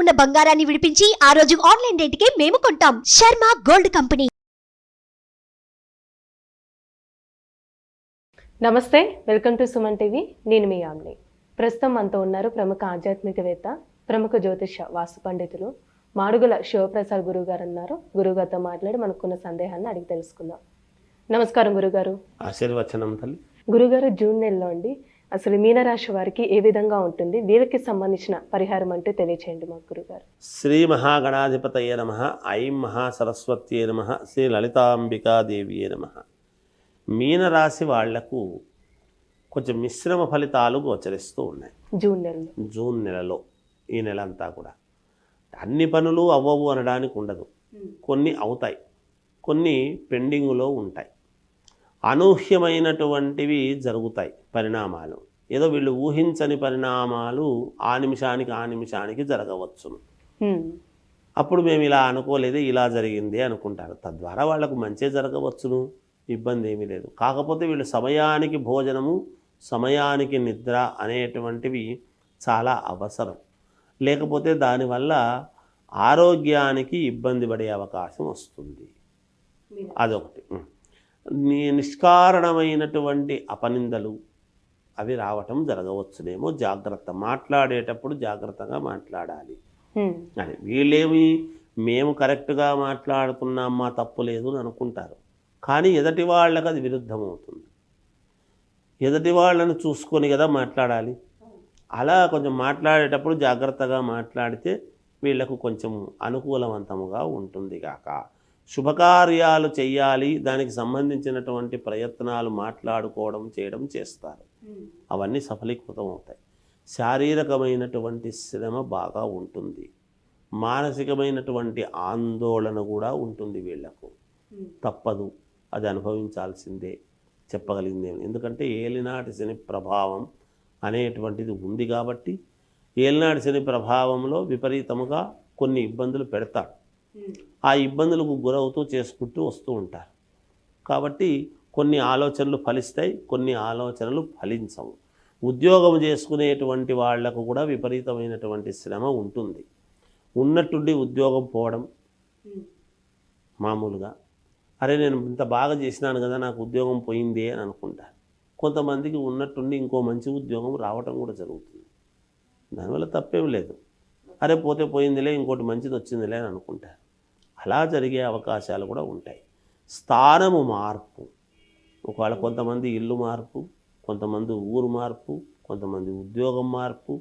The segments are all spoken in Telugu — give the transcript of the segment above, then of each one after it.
ఉన్న బంగారాన్ని విడిపించి ఆ రోజు ఆన్లైన్ రేటుకే మేము కొంటాం. Sharma gold company. నమస్తే వెల్కమ్ టు సుమన్ టీవీ. నేను మీ ఆమ్ని ప్రస్తుతం మనతో ఉన్నారు ప్రముఖ ఆధ్యాత్మికవేత్త ప్రముఖ జ్యోతిష వాస్తు పండితులు మాడుగుల శివప్రసాద్ గురువు గారు అన్నారు గురుగారితో మాట్లాడి మనకున్న సందేహాన్ని అడిగి తెలుసుకుందాం. నమస్కారం గురుగారు ఆశీర్వచనం తల్లి. గురుగారు జూన్ నెలలో అండి అసలు మీనరాశి వారికి ఏ విధంగా ఉంటుంది? వీరికి సంబంధించిన పరిహారం అంటూ తెలియచేయండి మాకు గురుగారు. శ్రీ మహాగణాధిపతయ నమ ఐం మహాసరస్వత్యే నమ శ్రీ లలితాంబికాదేవియే నమ. మీనరాశి వాళ్ళకు కొంచెం మిశ్రమ ఫలితాలు గోచరిస్తూ ఉన్నాయి. జూన్ నెలలో. జూన్ నెలలో ఈ నెల అంతా కూడా. అన్ని పనులు అవ్వవు అనడానికి ఉండదు. కొన్ని అవుతాయి. కొన్ని పెండింగులో ఉంటాయి. అనూహ్యమైనటువంటివి జరుగుతాయి పరిణామాలు. ఏదో వీళ్ళు ఊహించని పరిణామాలు ఆ నిమిషానికి ఆ నిమిషానికి జరగవచ్చును. అప్పుడు మేము ఇలా అనుకోలేదు ఇలా జరిగింది అనుకుంటారు. తద్వారా వాళ్ళకు మంచి జరగవచ్చును ఇబ్బంది ఏమీ లేదు. కాకపోతే వీళ్ళు సమయానికి భోజనము సమయానికి నిద్ర అనేటువంటివి చాలా అవసరం. లేకపోతే దానివల్ల ఆరోగ్యానికి ఇబ్బంది పడే అవకాశం వస్తుంది. అదొకటి. నీ నిష్కారణమైనటువంటి అపనిందలు అవి రావటం జరగవచ్చునేమో. జాగ్రత్త మాట్లాడేటప్పుడు జాగ్రత్తగా మాట్లాడాలి. అని వీళ్ళేమి మేము కరెక్ట్గా మాట్లాడుతున్నాం మా తప్పు లేదు అని అనుకుంటారు. కానీ ఎదటి వాళ్ళకి అది విరుద్ధమవుతుంది. ఎదటి వాళ్ళని చూసుకొని కదా మాట్లాడాలి. అలా కొంచెం మాట్లాడేటప్పుడు జాగ్రత్తగా మాట్లాడితే వీళ్ళకు కొంచెం అనుకూలవంతముగా ఉంటుంది కాక శుభకార్యాలు చెయ్యాలి దానికి సంబంధించినటువంటి ప్రయత్నాలు మాట్లాడుకోవడం చేయడం చేస్తారు. అవన్నీ సఫలీకృతం అవుతాయి శారీరకమైనటువంటి శ్రమ బాగా ఉంటుంది. మానసికమైనటువంటి ఆందోళన కూడా ఉంటుంది వీళ్ళకు తప్పదు. అది అనుభవించాల్సిందే చెప్పగలిగింది. ఎందుకంటే ఏలినాటి శని ప్రభావం అనేటువంటిది ఉంది కాబట్టి ఏలినాటి శని ప్రభావంలో విపరీతముగా కొన్ని ఇబ్బందులు పెడతాడు. ఆ ఇబ్బందులకు గురవుతూ చేసుకుంటూ వస్తూ ఉంటారు. కాబట్టి కొన్ని ఆలోచనలు ఫలిస్తాయి కొన్ని ఆలోచనలు ఫలించవు. ఉద్యోగం చేసుకునేటువంటి వాళ్ళకు కూడా విపరీతమైనటువంటి శ్రమ ఉంటుంది. ఉన్నట్టుండి ఉద్యోగం పోవడం మామూలుగా. అరే నేను ఇంత బాగా చేసినాను కదా నాకు ఉద్యోగం పోయిందే అని అనుకుంటారు కొంతమందికి ఉన్నట్టుండి ఇంకో మంచి ఉద్యోగం రావటం కూడా జరుగుతుంది. దానివల్ల తప్పేం లేదు. అరే పోతే పోయిందిలే ఇంకోటి మంచిది వచ్చిందిలే అని అనుకుంటారు. అలా జరిగే అవకాశాలు కూడా ఉంటాయి. స్థానము మార్పు. ఒకవేళ కొంతమంది ఇల్లు మార్పు కొంతమంది ఊరు మార్పు కొంతమంది ఉద్యోగం మార్పు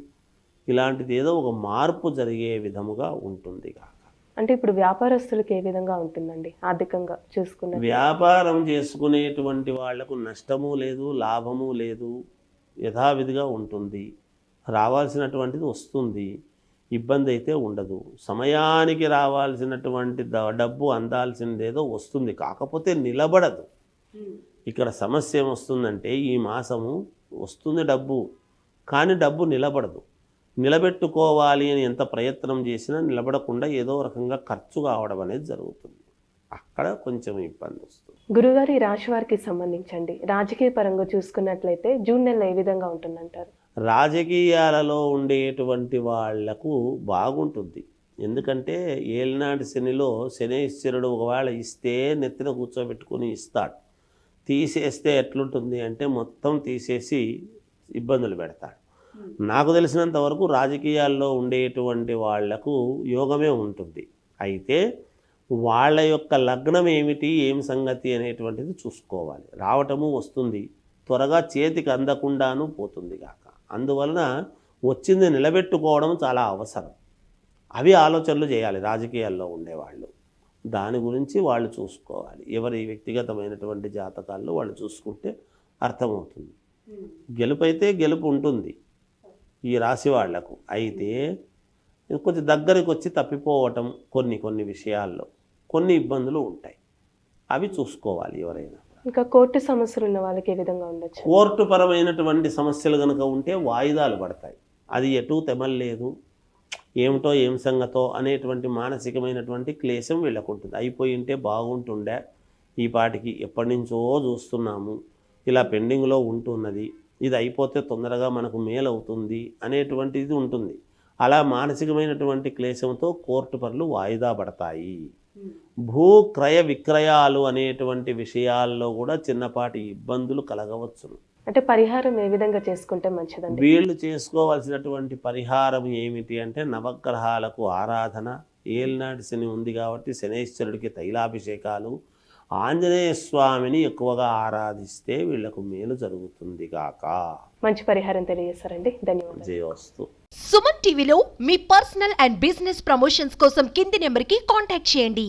ఇలాంటిది ఏదో ఒక మార్పు జరిగే విధముగా ఉంటుంది కాక అంటే ఇప్పుడు వ్యాపారస్తులకు ఏ విధంగా ఉంటుందండి? ఆర్థికంగా చూసుకున్న వ్యాపారం చేసుకునేటువంటి వాళ్ళకు నష్టము లేదు లాభము లేదు యథావిధిగా ఉంటుంది. రావాల్సినటువంటిది వస్తుంది. ఇబ్బంది అయితే ఉండదు. సమయానికి రావాల్సినటువంటి డబ్బు అందాల్సిందేదో వస్తుంది. కాకపోతే నిలబడదు. ఇక్కడ సమస్య ఏమొస్తుందంటే ఈ మాసము వస్తుంది డబ్బు కానీ డబ్బు నిలబడదు. నిలబెట్టుకోవాలి అని ఎంత ప్రయత్నం చేసినా నిలబడకుండా ఏదో రకంగా ఖర్చు కావడం అనేది జరుగుతుంది. అక్కడ కొంచెం ఇబ్బంది వస్తుంది. గురుగారి రాశి వారికి సంబంధించండి. రాజకీయ పరంగా చూసుకున్నట్లయితే జూన్ నెల ఏ విధంగా ఉంటుందంటారు? రాజకీయాలలో ఉండేటువంటి వాళ్ళకు బాగుంటుంది. ఎందుకంటే ఏలినాటి శనిలో శనేశ్వరుడు ఒకవేళ ఇస్తే నెత్తిన కూర్చోబెట్టుకొని ఇస్తాడు. తీసేస్తే ఎట్లుంటుంది అంటే మొత్తం తీసేసి ఇబ్బందులు పెడతాడు. నాకు తెలిసినంత వరకు రాజకీయాల్లో ఉండేటువంటి వాళ్ళకు యోగమే ఉంటుంది. అయితే వాళ్ళ యొక్క లగ్నం ఏమిటి ఏం సంగతి అనేటువంటిది చూసుకోవాలి. రావటము వస్తుంది. త్వరగా చేతికి అందకుండాను పోతుంది కాక అందువలన వచ్చింది నిలబెట్టుకోవడం చాలా అవసరం. అవి ఆలోచనలు చేయాలి రాజకీయాల్లో ఉండేవాళ్ళు. దాని గురించి వాళ్ళు చూసుకోవాలి. ఎవరి వ్యక్తిగతమైనటువంటి జాతకాల్లో వాళ్ళు చూసుకుంటే అర్థమవుతుంది. గెలుపు అయితే గెలుపు ఉంటుంది. ఈ రాశి వాళ్ళకు అయితే కొంచెం దగ్గరికి వచ్చి తప్పిపోవటం కొన్ని కొన్ని విషయాల్లో కొన్ని ఇబ్బందులు ఉంటాయి. అవి చూసుకోవాలి ఎవరైనా. ఇంకా కోర్టు సమస్యలు ఉన్న వాళ్ళకి ఏ విధంగా ఉండొచ్చు? కోర్టు పరమైనటువంటి సమస్యలు కనుక ఉంటే వాయిదాలు పడతాయి. అది ఎటు తెమల్లేదు. ఏమిటో ఏం సంగతో అనేటువంటి మానసికమైనటువంటి క్లేశం వీళ్ళకు ఉంటుంది. అయిపోయి ఉంటే బాగుంటుండే. ఈ పాటికి ఎప్పటి నుంచో చూస్తున్నాము. ఇలా పెండింగ్లో ఉంటున్నది. ఇది అయిపోతే తొందరగా మనకు మేలు అవుతుంది అనేటువంటిది ఉంటుంది. అలా మానసికమైనటువంటి క్లేశంతో కోర్టు పనులు వాయిదా పడతాయి. భూ క్రయ విక్రయాలు అనేటువంటి విషయాల్లో కూడా చిన్నపాటి ఇబ్బందులు కలగవచ్చును. అంటే పరిహారం ఏ విధంగా చేసుకుంటే మంచిదండి? వీళ్ళు చేసుకోవాల్సినటువంటి పరిహారం ఏమిటి అంటే నవగ్రహాలకు ఆరాధన. ఏలినాటి శని ఉంది కాబట్టి శనేశ్వరుడికి తైలాభిషేకాలు. ఆంజనేయ స్వామిని ఎక్కువగా ఆరాధిస్తే వీళ్ళకు మేలు జరుగుతుంది కాక మంచి పరిహారం తెలియజేస్తారండి ధన్యవాదాలు. జయోస్తు. సుమన్ టీవీలో మీ పర్సనల్ అండ్ బిజినెస్ ప్రమోషన్స్ కోసం కింది నెంబర్కి కాంటాక్ట్ చేయండి.